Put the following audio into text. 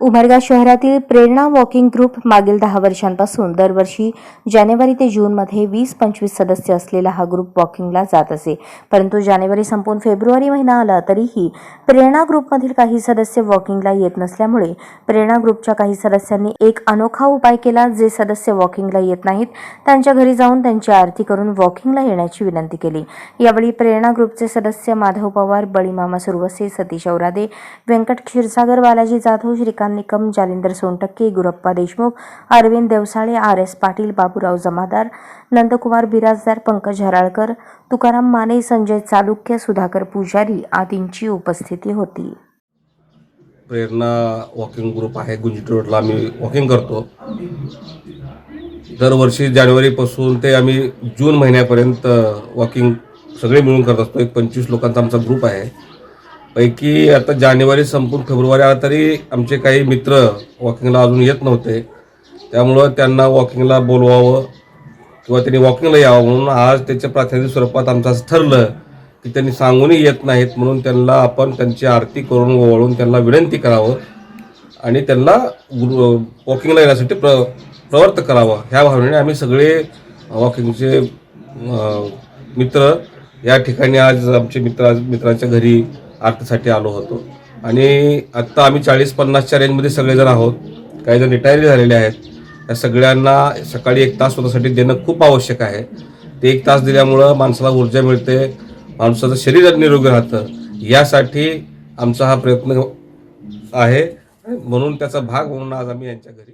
उमरगा शहरातील प्रेरणा walking group मागील दहा वर्षांपासून दरवर्षी जानेवारी ते जूनमध्ये वीस पंचवीस सदस्य असलेला हा ग्रुप वॉकिंगला जात असे. परंतु जानेवारी संपून फेब्रुवारी महिना आला तरीही प्रेरणा ग्रुपमधील काही सदस्य वॉकिंगला येत नसल्यामुळे प्रेरणा ग्रुपच्या काही सदस्यांनी एक अनोखा उपाय केला जे सदस्य वॉकिंगला येत नाहीत. त्यांच्या घरी जाऊन त्यांची आरती करून वॉकिंगला येण्याची विनंती केली. यावेळी प्रेरणा ग्रुपचे सदस्य माधव पवार बळीमामा सुरवसे सतीश औरादे व्यंकट क्षीरसागर बालाजी जाधव श्रीकांत निकम जालिंदर सोनटक्के गुरप्पा देशमुख अरविंद देवसाळे आर एस पाटील बाबूराव जमादार नंदकुमार बिराजदार पंकज हराळकर तुकाराम माने संजय चालुक्य सुधाकर पुजारी आदींची उपस्थिती होती प्रेरणा वॉकिंग ग्रुप आहे गुंजिट रोडला आम्ही वॉकिंग करतो. दरवर्षी जानेवारीपासून ते आम्ही जून महिन्यापर्यंत वॉकिंग सगळे मिळून करत असतो. एक पंचवीस लोकांचा आमचा ग्रुप आहे. पैकी आता जानेवारी संपून फेब्रुवारी आला तरी आमचे काही मित्र वॉकिंगला अजून येत नव्हते. त्यामुळं त्यांना वॉकिंगला बोलवावं किंवा त्यांनी वॉकिंगला यावं म्हणून आज त्याच्या प्रातिनिधिक स्वरूपात आमचं असं ठरलं की त्यांनी सांगूनही येत नाहीत म्हणून त्यांना आपण त्यांची आरती करून ओवाळून त्यांना विनंती करावं आणि त्यांना वॉकिंगला येण्यासाठी प्र प्रवर्त करावं. ह्या भावनेने आम्ही सगळे वॉकिंगचे मित्र या ठिकाणी आज आमचे मित्र मित्रांच्या घरी आरतीसाठी आलो होतो. आणि आत्ता आम्ही चाळीस पन्नासच्या रेंजमध्ये सगळेजण आहोत. काही जण रिटायरी झालेले आहेत. त्या सगळ्यांना सकाळी एक तास स्वतःसाठी देणं खूप आवश्यक आहे. ते एक तास दिल्यामुळं माणसाला ऊर्जा मिळते माणसाचं शरीर निरोगी राहतं. यासाठी आमचा हा प्रयत्न आहे. म्हणून त्याचा भाग म्हणून आज आम्ही यांच्या घरी